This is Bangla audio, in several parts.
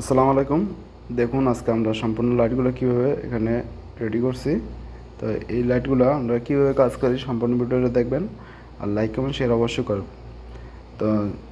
আসসালামু আলাইকুম। দেখুন, আজকে আমরা সম্পূর্ণ লাইটগুলো কীভাবে এখানে রেডি করছি। তো এই লাইটগুলো আমরা কীভাবে কাজ করি সম্পূর্ণ ভিডিওটা দেখবেন আর লাইক কমেন্ট শেয়ার অবশ্যই করবেন তো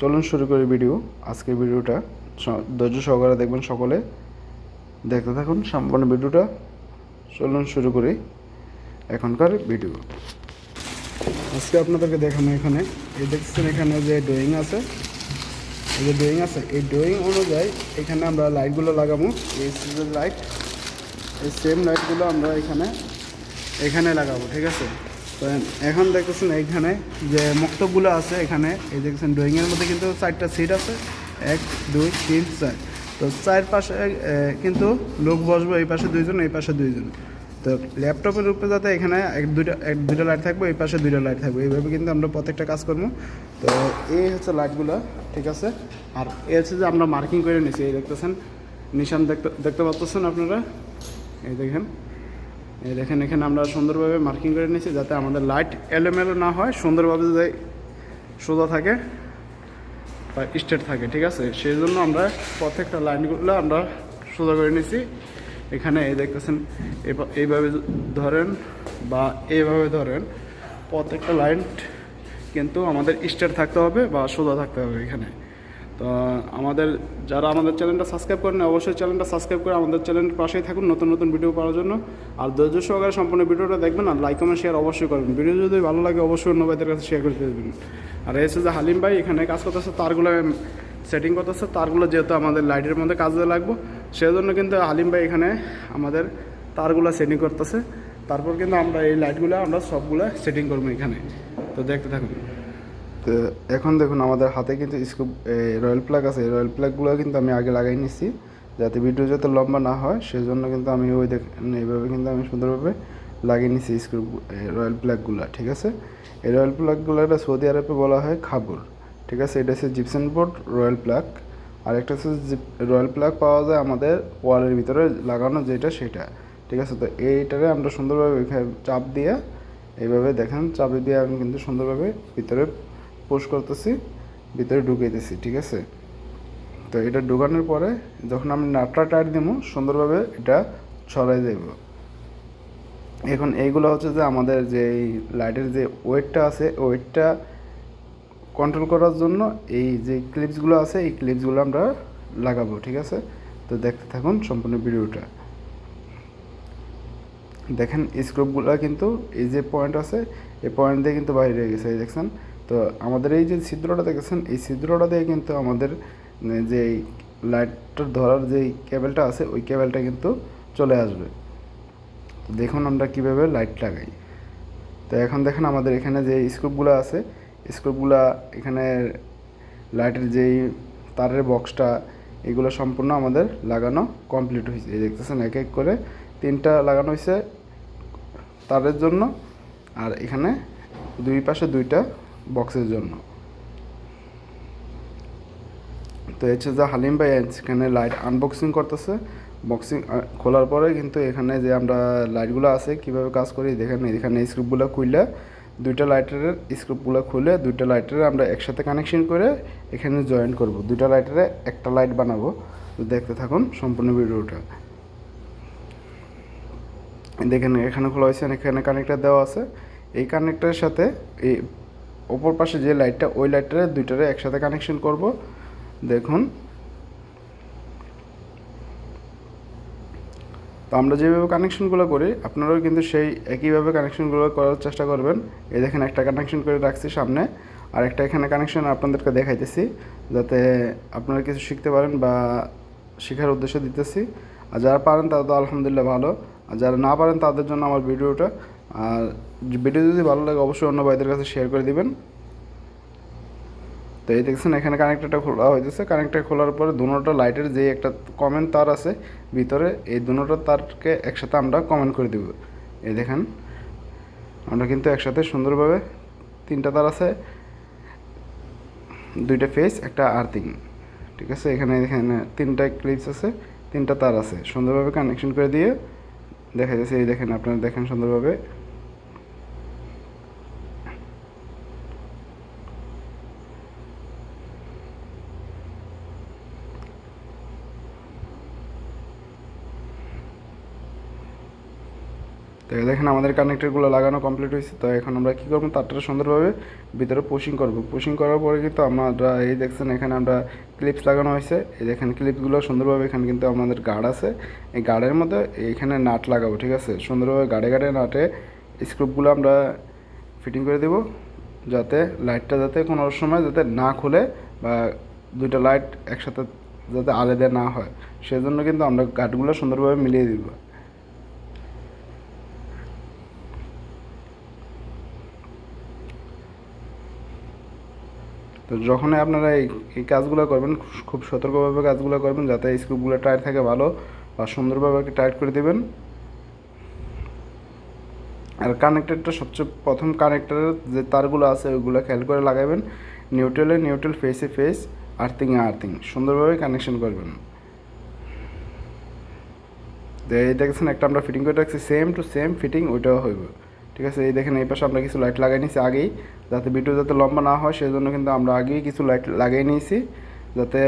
চলুন শুরু করি ভিডিও আজকের ভিডিওটা ধৈর্য সহকারে দেখবেন সকলে। দেখতে থাকুন সম্পূর্ণ ভিডিওটা। চলুন শুরু করি এখনকার ভিডিও আজকে আপনাদেরকে দেখানো এখানে। এই দেখছেন এখানে যে ড্রয়িং আছে। এই যে ড্রয়িং আছে, এই ড্রয়িং অনুযায়ী এখানে আমরা লাইটগুলো লাগাবো। এই সিজের লাইট এই সেম লাইটগুলো আমরা এখানে এখানে লাগাবো, ঠিক আছে? তো এখন দেখতেছেন এইখানে যে মক্তবগুলো আছে, এখানে এই দেখছেন ড্রয়িংয়ের মধ্যে কিন্তু চারটা সিট আছে, এক, দুই, তিন, চার। তো চার পাশে কিন্তু লোক বসবো, এই পাশে দুইজন, এই পাশে দুইজন। তো ল্যাপটপের উপরে যাতে এখানে এক দুইটা এক দুইটা লাইট থাকবে এই পাশে দুইটা লাইট থাকবে। এইভাবে কিন্তু আমরা প্রত্যেকটা কাজ করব। তো এই হচ্ছে লাইটগুলো ঠিক আছে? আর এ হচ্ছে যে আমরা মার্কিং করে নিছি, এই দেখতেছেন? নিশান দেখতে দেখতে পাচ্ছেন আপনারা? এই দেখেন। এই দেখেন, এখানে আমরা সুন্দরভাবে মার্কিং করে নিয়েছি যাতে আমাদের লাইট এলোমেলো না হয়, সুন্দরভাবে যাতে সোজা থাকে বা স্ট্রেট থাকে, ঠিক আছে? সেই জন্য আমরা প্রত্যেকটা লাইনগুলো আমরা সোজা করে নিয়েছি এখানে এই দেখতেছেন এইভাবে ধরেন বা এইভাবে ধরেন প্রত্যেকটা লাইন কিন্তু আমাদের স্ট্রেট থাকতে হবে বা সোজা থাকতে হবে এখানে। তো আমাদের, যারা আমাদের চ্যানেলটা সাবস্ক্রাইব করেন অবশ্যই চ্যানেলটা সাবস্ক্রাইব করে আমাদের চ্যানেলের পাশেই থাকুন নতুন নতুন ভিডিও পাওয়ার জন্য। আর ধৈর্য সহকারে সম্পূর্ণ ভিডিওটা দেখবেন আর লাইক কমেন্ট শেয়ার অবশ্যই করবেন। ভিডিও যদি ভালো লাগে, অবশ্যই অন্য ভাইদের কাছে শেয়ার করে দেবেন। আর হচ্ছে যে হালিম ভাই, এখানে কাজ করতেছে, তারগুলো সেটিং করতেছে, তারগুলো যেহেতু আমাদের লাইটের মধ্যে কাজে লাগবো সেজন্য কিন্তু হালিম ভাই এখানে আমাদের তারগুলো সেটিং করতেছে। তারপর কিন্তু আমরা এই লাইটগুলো আমরা সবগুলো সেটিং করব এখানে। তো দেখতে থাকুন। তো এখন দেখুন, আমাদের হাতে কিন্তু স্কুপ রয়্যাল প্লাগ আছে। এই রয়্যাল প্লাগগুলো কিন্তু আমি আগে লাগাই নিচ্ছি যাতে ভিডিও যাতে লম্বা না হয়। সেজন্য কিন্তু আমি ওই দেখ এইভাবে কিন্তু আমি সুন্দরভাবে লাগিয়ে নিচ্ছি স্ক্রু রয়্যাল প্লাগগুলো ঠিক আছে? এই রয়্যাল প্লাগগুলো এটা সৌদি আরবে বলা হয় খাবুর, ঠিক আছে? এটা হচ্ছে জিপসেন বোর্ড রয়্যাল প্লাগ আর একটা হচ্ছে রয়্যাল প্লাগ পাওয়া যায় আমাদের ওয়ালের ভিতরে লাগানো, যেটা সেটা। ঠিক আছে? তো এইটারে আমরা সুন্দরভাবে চাপ দিয়ে এইভাবে দেখেন, চাপে দিয়ে আমি কিন্তু সুন্দরভাবে ভিতরে পুশ করতেছি, ভিতরে ঢুকাইতেছি ঠিক আছে? তো এটা ঢুকানোর পরে যখন আমি নাটটা টাইট দিব, সুন্দরভাবে এটা ছড়াই দেব। এখন এইগুলো হচ্ছে যে আমাদের যে লাইটের যে ওয়েটটা আছে ওয়েটটা কন্ট্রোল করার জন্য এই যে ক্লিপসগুলো আছে এই ক্লিপসগুলো আমরা লাগাবো ঠিক আছে? তো দেখতে থাকুন সম্পূর্ণ ভিডিওটা। দেখেন স্ক্রুপগুলো কিন্তু এই যে পয়েন্ট আছে এই পয়েন্ট দিয়ে কিন্তু বাইরে গেছে এই দেখছেন? তো আমাদের এই যে ছিদ্রটা দেখেছেন এই ছিদ্রটা দিয়ে কিন্তু আমাদের উম, যে লাইটটা ধরার যে কেবেলটা আছে ওই কেবেলটা কিন্তু চলে আসবে। তো দেখুন আমরা কীভাবে লাইট লাগাই। তো এখন দেখেন আমাদের এখানে যে স্ক্রুপগুলো আছে স্ক্রুপগুলো এখানে লাইটের যেই তারের বক্সটা, এগুলো সম্পূর্ণ আমাদের লাগানো কমপ্লিট হয়েছে। এই দেখতেছেন, এক এক করে তিনটা লাগানো হয়েছে তারের জন্য আর এখানে দুই পাশে দুইটা বক্সের জন্য। তো হচ্ছে যে হালিম ভাই এখানে লাইট আনবক্সিং করতেছে। বক্সিং খোলার পরে কিন্তু এখানে যে আমরা লাইটগুলো আছে, কীভাবে কাজ করি, দেখেন, এখানে স্ক্রুপগুলো খুললে দুইটা লাইটারের স্ক্রুপগুলো খুলে দুইটা লাইটারে আমরা একসাথে কানেকশন করে এখানে জয়েন করব। দুইটা লাইটারে একটা লাইট বানাবো। দেখতে থাকুন সম্পূর্ণ ভিডিওটা। দেখেন, এখানে খোলা হয়েছে, এখানে কানেক্টার দেওয়া আছে। এই কানেক্টারের সাথে এই ওপর পাশে যে লাইটটা ওই লাইটটারে দুইটারে একসাথে কানেকশন করব। দেখুন তো আমরা যেভাবে কানেকশনগুলো করি, আপনারাও কিন্তু সেই একইভাবে কানেকশনগুলো করার চেষ্টা করবেন। এই দেখেন একটা কানেকশন করে রাখছি সামনে, আর একটা এখানে কানেকশন আপনাদেরকে দেখাইতেছি, যাতে আপনারা কিছু শিখতে পারেন বা শেখার উদ্দেশ্য দিতেছি। আর যারা পারেন তারা তো আলহামদুলিল্লাহ ভালো, আর যারা না পারেন তাদের জন্য আমার ভিডিওটা, আর ভিডিও যদি ভালো লাগে অবশ্যই অন্য ভাইদের কাছে শেয়ার করে দিবেন। তো এই দেখছেন, এখানে কানেক্টরটা খোলা হয়েছে। কানেক্টর খোলার পরে দুটোটা লাইটের যে একটা কমেন্ট তার আছে ভিতরে, এই দুটোটা তারকে একসাথে আমরা কমেন্ট করে দিব। এই দেখেন, আমরা কিন্তু একসাথে সুন্দরভাবে তিনটা তার আছে, দুইটা ফেস একটা আর্থিং ঠিক আছে, এখানে এখানে তিনটা ক্লিপস আছে, তিনটা তার আছে। সুন্দরভাবে কানেকশন করে দিয়ে দেখা যাচ্ছে। এই দেখেন, আপনারা দেখেন সুন্দরভাবে দেখেন আমাদের কানেক্টরগুলো লাগানো কমপ্লিট হয়েছে, তো এখন আমরা কী করব? তারটা সুন্দরভাবে ভিতরে পুশিং করব। পুশিং করার পরে কিন্তু আমরা এই দেখছেন এখানে আমরা ক্লিপস লাগানো হয়েছে। এই দেখেন ক্লিপসগুলো সুন্দরভাবে এখানে কিন্তু আমাদের গার্ড আছে। এই গার্ডের মধ্যে এখানে নাট লাগাবো, ঠিক আছে? সুন্দরভাবে গাড়ে গাড়ে নাটে স্ক্রুপগুলো আমরা ফিটিং করে দেব, যাতে লাইটটা যাতে কোনো সময় যাতে না খুলে বা দুইটা লাইট একসাথে যাতে আলাদা না হয়। সেজন্য কিন্তু আমরা গার্ডগুলো সুন্দরভাবে মিলিয়ে দিব। তো যখনই আপনারা এই এই কাজগুলো করবেন, খুব সতর্কভাবে কাজগুলো করবেন যাতে স্ক্রুপগুলো টাইট থাকে ভালো বা সুন্দরভাবে টাইট করে দেবেন। আর কানেক্টরটা সবচেয়ে প্রথম কানেক্টরের যে তারগুলো আছে, ওইগুলো খেয়াল করে লাগাবেন। নিউট্রালে নিউট্রাল ফেসে ফেস আর্থিংয়ে আর্থিং সুন্দরভাবে কানেকশন করবেন। এই দেখেছেন, একটা আমরা ফিটিং করে রাখছি সেম টু সেম ফিটিং ওইটাও হইব। ঠিক আছে, এই দেখেন, এই পাশে আমরা কিছু লাইট লাগাই নিয়েছি আগেই। যাতে ভিডিও যাতে লম্বা না হয় সেই জন্য কিন্তু আমরা আগেই কিছু লাইট লাগিয়ে নিয়েছি, যাতে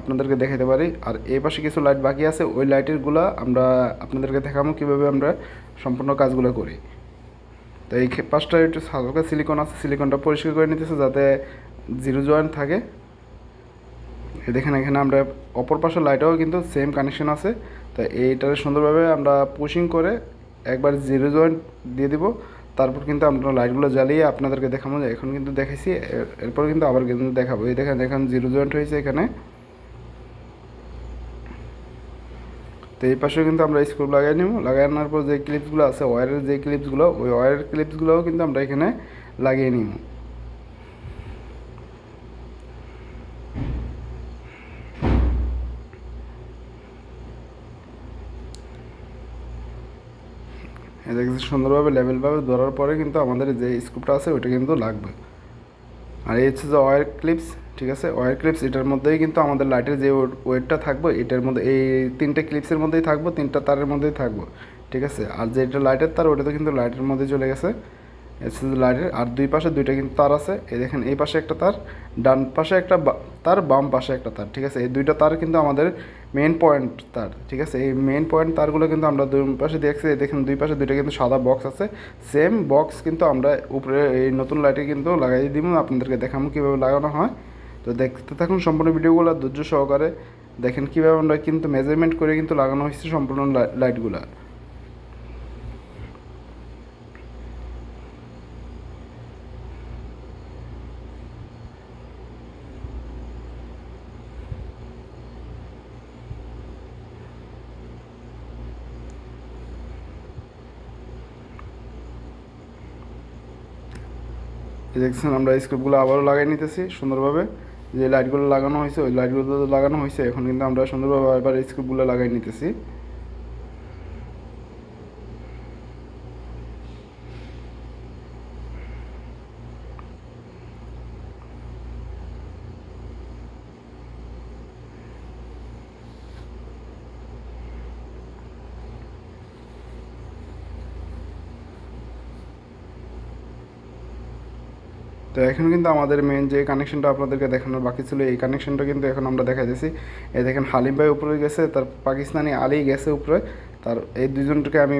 আপনাদেরকে দেখাতে পারি। আর এই পাশে কিছু লাইট বাকি আছে, ওই লাইটেরগুলো আমরা আপনাদেরকে দেখাবো কীভাবে আমরা সম্পূর্ণ কাজগুলো করি। তো এই পাশটা একটু হালকা সিলিকন আছে সিলিকনটা পরিষ্কার করে নিতেছে যাতে জিরো জয়েন্ট থাকে। দেখেন, এখানে আমরা অপর পাশের লাইটেও কিন্তু সেম কানেকশন আছে। তো এইটার সুন্দরভাবে আমরা পুশিং করে একবার জিরো জয়েন্ট দিয়ে দিব। তারপর কিন্তু আমরা লাইটগুলো জ্বালিয়ে আপনাদেরকে দেখাবো যে এখন কিন্তু দেখেছি এরপর কিন্তু আবার কিন্তু দেখাবো। এই দেখেন এখন জিরো জয়েন্ট হয়েছে এখানে। তো এই পাশেও কিন্তু আমরা স্ক্রু লাগাই নিব। আনার পর যে ক্লিপসগুলো আছে ওয়ারের যে ক্লিপসগুলো ওই ওয়ারের ক্লিপসগুলোও কিন্তু আমরা এখানে লাগিয়ে নিব। দেখছি সুন্দরভাবে লেভেলভাবে ধরার পরে কিন্তু আমাদের যে স্কুপটা আছে ওইটা কিন্তু লাগবে। আর এই হচ্ছে যে ওয়ার ক্লিপস ঠিক আছে? ওয়ার ক্লিপস এটার মধ্যেই কিন্তু আমাদের লাইটের যে ওয়েটটা থাকবে, এটার মধ্যে, এই তিনটে ক্লিপসের মধ্যেই থাকব, তিনটা তারের মধ্যেই থাকব, ঠিক আছে? আর যেটা লাইটের তার ওটা তো কিন্তু লাইটের মধ্যে চলে গেছে। যে লাইটের, আর দুই পাশে দুইটা কিন্তু তার আছে। এই দেখেন, এই পাশে একটা তার, ডান পাশে একটা তার, বাম পাশে একটা তার, ঠিক আছে? এই দুইটা তার কিন্তু আমাদের মেন পয়েন্ট তার, ঠিক আছে? এই মেন পয়েন্ট তারগুলো কিন্তু আমরা দুই পাশে দেখছি দেখেন দুই পাশে দুইটা কিন্তু সাদা বক্স আছে। সেম বক্স কিন্তু আমরা উপরে এই নতুন লাইটে কিন্তু লাগাই দিব আপনাদেরকে দেখাবো কীভাবে লাগানো হয়। তো দেখতে থাকুন সম্পূর্ণ ভিডিওগুলো ধৈর্য সহকারে। দেখেন কীভাবে আমরা কিন্তু মেজারমেন্ট করে কিন্তু লাগানো হয়েছে সম্পূর্ণ লাইটগুলো দেখছেন, আমরা স্ক্রিপগুলো আবারও লাগাই নিতেছি সুন্দরভাবে। যে লাইটগুলো লাগানো হয়েছে, ওই লাইটগুলো লাগানো হয়েছে, এখন কিন্তু আমরা সুন্দরভাবে আবার স্ক্রিপগুলো লাগাই নিতেছি। তো এখন কিন্তু আমাদের মেন যে কানেকশনটা আপনাদেরকে দেখানোর বাকি ছিল, এই কানেকশনটা কিন্তু এখন আমরা দেখা দিয়েছি এই দেখেন হালিম ভাই উপরে গেছে, তার পাকিস্তানি আলী গেছে উপরে, তার এই দুজনটাকে আমি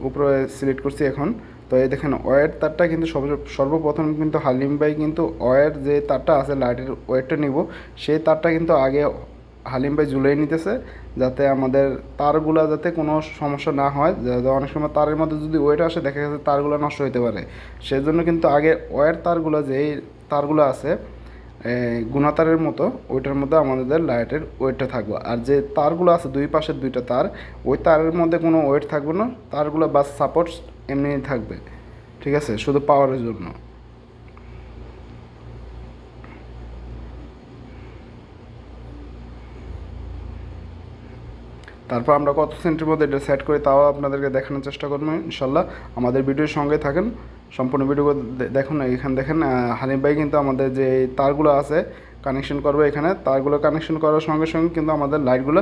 উপরে সিলেক্ট করছি এখন। তো এই দেখেন ওয়ের তারটা কিন্তু সর্ব- সর্বপ্রথম কিন্তু হালিম ভাই কিন্তু ওয়ের যে তারটা আছে লাইটের ওয়েটটা নিব, সেই তারটা কিন্তু আগে হালিম ভাই ঝুলিয়ে নিতেছে যাতে আমাদের তারগুলা যাতে কোনো সমস্যা না হয়, যাতে অনেক সময় তারের মধ্যে যদি ওয়েট আসে, দেখা গেছে তারগুলো নষ্ট হতে পারে। সেজন্য কিন্তু আগে ওয়ার তারগুলো যে তারগুলো আছে গুণাতারের মতো, ওইটার মধ্যে আমাদের লাইটের ওয়েটটা থাকবে। আর যে তারগুলো আছে, দুই পাশের দুইটা তার, ওই তারের মধ্যে কোনো ওয়েট থাকবে না, তারগুলো বাস সাপোর্ট এমনি থাকবে। ঠিক আছে? শুধু পাওয়ারের জন্য। তারপর আমরা কত সেন্টের মধ্যে এটা সেট করি তাও আপনাদেরকে দেখানোর চেষ্টা করব, ইনশাল্লাহ। আমাদের ভিডিওর সঙ্গে থাকেন, সম্পূর্ণ ভিডিও দেখুন, এখানে দেখেন হানিফ ভাই কিন্তু আমাদের যে তারগুলো আছে কানেকশন করবে এখানে। তারগুলো কানেকশন করার সঙ্গে সঙ্গে কিন্তু আমাদের লাইটগুলো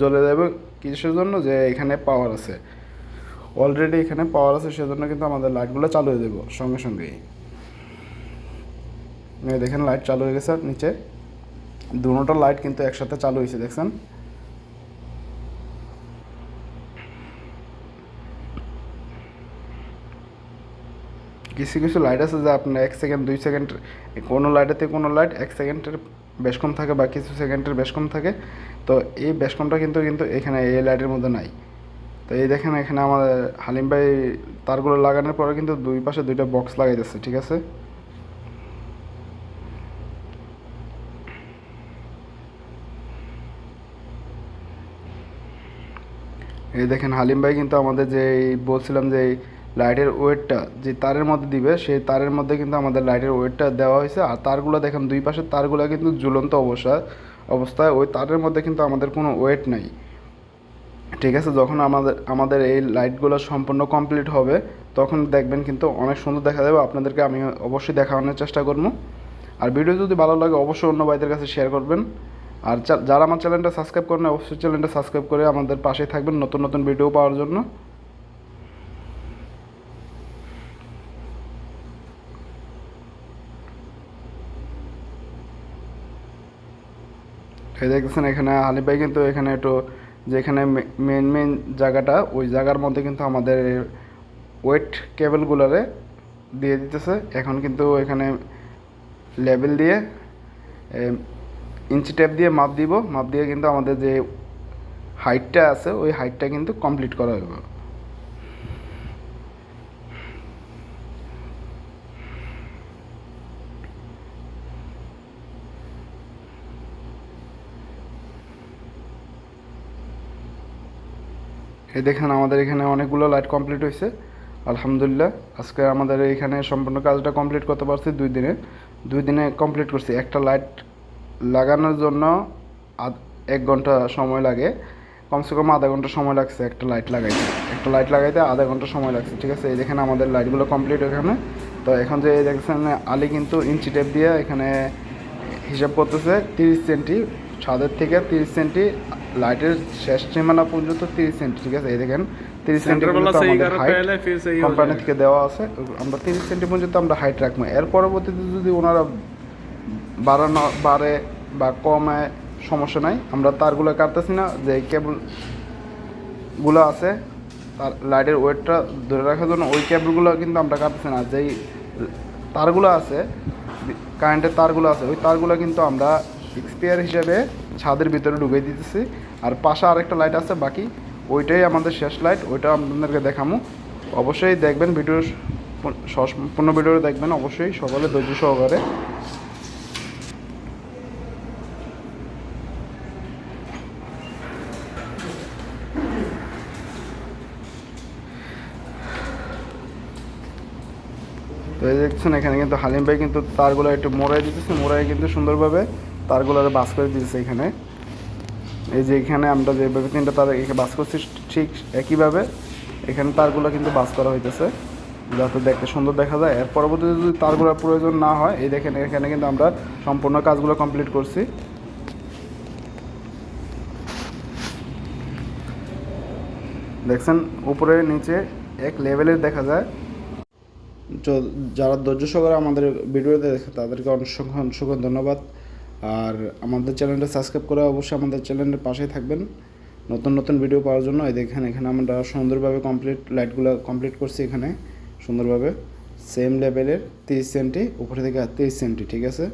জ্বলে যাবে কিসের জন্য? যে এখানে পাওয়ার আছে। অলরেডি এখানে পাওয়ার আছে, সেজন্য কিন্তু আমাদের লাইটগুলো চালু হয়ে দেবো সঙ্গে সঙ্গেই। দেখেন লাইট চালু হয়ে গেছে, নিচে। দুটোটা লাইট কিন্তু একসাথে চালু হয়েছে, দেখছেন? কিছু কিছু লাইট আছে যে আপনার এক সেকেন্ড দুই সেকেন্ড কোনো লাইটেতে কোনো লাইট এক সেকেন্ডের বেশ কম থাকে বা কিছু সেকেন্ডের বেশ কম থাকে। তো এই বেশ কমটা কিন্তু কিন্তু এখানে এই লাইটের মধ্যে নাই। তো এই দেখেন এখানে আমাদের হালিম ভাই তারগুলো লাগানোর পরে কিন্তু দুই পাশে দুইটা বক্স লাগাইতেছে, ঠিক আছে? এই দেখেন হালিম ভাই কিন্তু আমাদের যে বলছিলাম যে লাইটের ওয়েটটা যে তারের মধ্যে দিবে সেই তারের মধ্যে কিন্তু আমাদের লাইটের ওয়েটটা দেওয়া হয়েছে। আর তারগুলো দেখেন, দুই পাশের তারগুলো কিন্তু ঝুলন্ত অবস্থা, অবস্থায় ওই তারের মধ্যে কিন্তু আমাদের কোনো ওয়েট নাই। ঠিক আছে, যখন আমাদের আমাদের এই লাইটগুলো সম্পূর্ণ কমপ্লিট হবে, তখন দেখবেন কিন্তু অনেক সুন্দর দেখা যাবে আপনাদেরকে আমি অবশ্যই দেখানোর চেষ্টা করব। আর ভিডিও যদি ভালো লাগে, অবশ্যই অন্য ভাইদের কাছে শেয়ার করবেন। আর যারা আমার চ্যানেলটা সাবস্ক্রাইব করেন অবশ্যই চ্যানেলটা সাবস্ক্রাইব করে আমাদের পাশে থাকবেন নতুন নতুন ভিডিও পাওয়ার জন্য। এই দেখতেছেন এখানে হানিফ ভাই কিন্তু এখানে একটু যেখানে মেন মেন জায়গাটা, ওই জায়গার মধ্যে কিন্তু আমাদের ওয়েট কেবলগুলোরে দিয়ে দিতেছে। এখন কিন্তু এখানে লেভেল দিয়ে ইঞ্চি টেপ দিয়ে মাপ দিব। মাপ দিয়ে কিন্তু আমাদের যে হাইটটা আছে, ওই হাইটটা কিন্তু কমপ্লিট করা হবে। এই দেখেন আমাদের এখানে অনেকগুলো লাইট কমপ্লিট হয়েছে আলহামদুলিল্লাহ, আজকে আমাদের এখানে সম্পূর্ণ কাজটা কমপ্লিট করতে পারছি দুই দিনে। দুই দিনে কমপ্লিট করছি। একটা লাইট লাগানোর জন্য এক ঘণ্টা সময় লাগে। কমসে কম আধা ঘণ্টা সময় লাগছে একটা লাইট লাগাইতে। একটা লাইট লাগাইতে আধা ঘণ্টা সময় লাগছে, ঠিক আছে? এই দেখেন আমাদের লাইটগুলো কমপ্লিট এখানে। তো এখন যে দেখছেন আলি কিন্তু ইঞ্চি টেপ দিয়ে এখানে হিসাব করতেছে তিরিশ সেন্টি ছাদের থেকে তিরিশ সেন্টি লাইটের শেষ সীমানা পর্যন্ত তিরিশ সেন্টি ঠিক আছে? এই দেখেন তিরিশ সেন্টি পর্যন্ত আমাদের হাইট কোম্পানি থেকে দেওয়া আছে। আমরা তিরিশ সেন্টি পর্যন্ত আমরা হাইট রাখব। এর পরবর্তীতে যদি ওনারা বাড়ানো বাড়ে বা কমায় সমস্যা নাই। আমরা তারগুলো কাটতেছি না। যে কেবলগুলো আছে তার লাইটের ওয়েটটা ধরে রাখার জন্য ওই ক্যাবগুলো কিন্তু আমরা কাটতেছি না। যেই তারগুলো আছে কারেন্টের তারগুলো আছে ওই তারগুলো কিন্তু আমরা এক্সপিয়ার হিসেবে ছাদের ভিতরে ঢুকিয়ে দিতেছি। আর পাশে আরেকটা লাইট আছে, বাকি ওইটাই আমাদের শেষ লাইট ওইটা আপনাদেরকে দেখামো। অবশ্যই দেখবেন ভিডিও সম্পূর্ণ ভিডিও দেখবেন, অবশ্যই সকলে ধৈর্য সহকারে। তো দেখছেন, এখানে কিন্তু হালিম ভাই কিন্তু তারগুলো একটু মোড়াই দিতেছে, মোড়াই কিন্তু সুন্দরভাবে তারগুলো বাস করে দিয়েছে এখানে। এই যে এখানে আমরা যেভাবে তিনটা তার বাস করছি, ঠিক একইভাবে এখানে তারগুলো কিন্তু বাস করা হইতেছে, যাতে দেখতে সুন্দর দেখা যায়। এর পরবর্তীতে যদি তারগুলোর প্রয়োজন না হয়, এই দেখেন এখানে কিন্তু আমরা সম্পূর্ণ কাজগুলো কমপ্লিট করছি। দেখছেন, উপরে নিচে এক লেভেলের দেখা যায়। যারা ধৈর্য সহকারে আমাদের ভিডিওতে দেখে, তাদেরকে অসংখ্য অসংখ্য ধন্যবাদ। আর আমাদের চ্যানেলটা সাবস্ক্রাইব করে অবশ্যই আমাদের চ্যানেলের পাশেই থাকবেন। নতুন নতুন ভিডিও পাওয়ার জন্য এই দেখেন, এখানে আমরা সুন্দরভাবে কমপ্লিট লাইটগুলো কমপ্লিট করছি এখানে, সুন্দরভাবে। সেম লেভেলের তিরিশ সেন্টি উপরে থেকে তিরিশ সেন্টি ঠিক আছে?